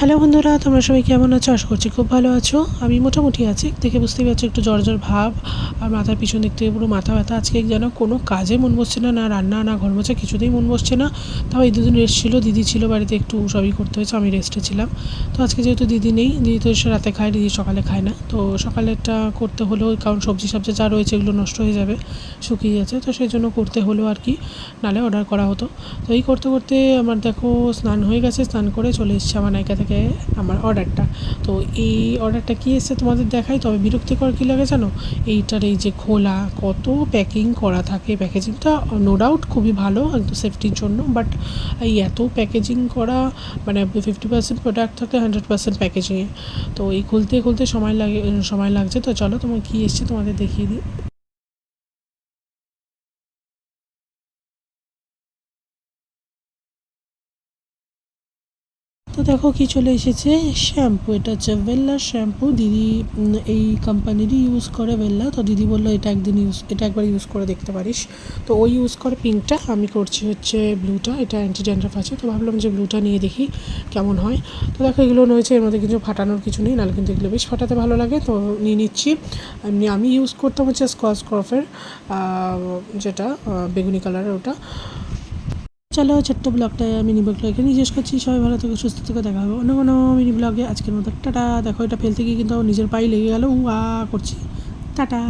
Hello বন্ধুরা, তোমরা সবাই কেমন আছো? আশা করছি খুব ভালো আছো। আমি মোটামুটি আছি। দেখে বুঝতেই পারছ, একটু জ্বর জ্বর ভাব আর মাথার পিছন দিক থেকে পুরো মাথা ব্যথা। আজকে যেন কোনো কাজে মন বসছে না না রান্না, না ঘর মোছা, কিছুতেই মন বসছে না। তাও এই দুদিন রেস্ট ছিল, দিদি ছিল বাড়িতে, একটু সবই করতে হয়েছে, আমি রেস্টে ছিলাম। তো আজকে যেহেতু দিদি নেই, দিদি তো এসে রাতে খায়, দিদি সকালে খায় না। তো সকালেরটা করতে হলেও, কারণ সবজি সবজি যা রয়েছে এগুলো নষ্ট হয়ে যাবে, শুকিয়ে যাচ্ছে তো সেই জন্য করতে হলো আর কি, নালে অর্ডার করা হতো। তো এই করতে করতে আমার দেখো, স্নান হয়ে গেছে, স্নান করে চলে এসেছে আমার নায়িকা থেকে। আমার অর্ডারটা। তো এই অর্ডারটা কী এসেছে তোমাদের দেখাই? তবে বিরক্তিকর কী লাগে জানো? এইটার এই যে খোলা, কত প্যাকিং করা থাকে। প্যাকেজিংটা নো ডাউট খুবই ভালো একদম সেফটির জন্য। বাট এই এত প্যাকেজিং করা মানে ফিফটি পার্সেন্ট প্রোডাক্ট থাকে হান্ড্রেড পার্সেন্ট প্যাকেজিংয়ে তো এই খুলতে খুলতে সময় লাগে, সময় লাগছে। তো চলো তোমার কী এসছে তোমাদের দেখিয়ে দিই। তো দেখো কি চলে এসেছে? শ্যাম্পু, এটা হচ্ছে ভেল্লা শ্যাম্পু। দিদি এই কোম্পানিরই ইউজ করে ভেল্লা তো দিদি বলল, এটা একদিন ইউজ এটা একবার ইউজ করে দেখতে পারিস। তো ওই ইউজ করে পিঙ্কটা আমি করছি হচ্ছে ব্লুটা এটা অ্যান্টি ড্যান্ড্রাফ আছে। তো ভাবলাম যে ব্লুটা নিয়ে দেখি কেমন হয়। তো দেখো, এগুলো রয়েছে। এর মধ্যে কিছু ফাটানোর কিছু নেই, নাহলে কিন্তু এগুলো বেশ ফাটাতে ভালো লাগে। তো নিয়ে নিচ্ছি। এমনি আমি ইউজ করতাম হচ্ছে স্কচ ক্রফের যেটা বেগুনি কালারের ওটা। চলো ছোট্ট ব্লগটা মিনি ব্লগটা এখানে শেষ করছি। সবাই ভালো থেকে, সুস্থ থেকে, দেখা হবে অন্য কোনো মিনি ব্লগে আজকের মতো টাটা। দেখো এটা ফেলতে গিয়ে কিন্তু নিজের পায়ে লেগে গেলো। উ আ করছি। টাটা।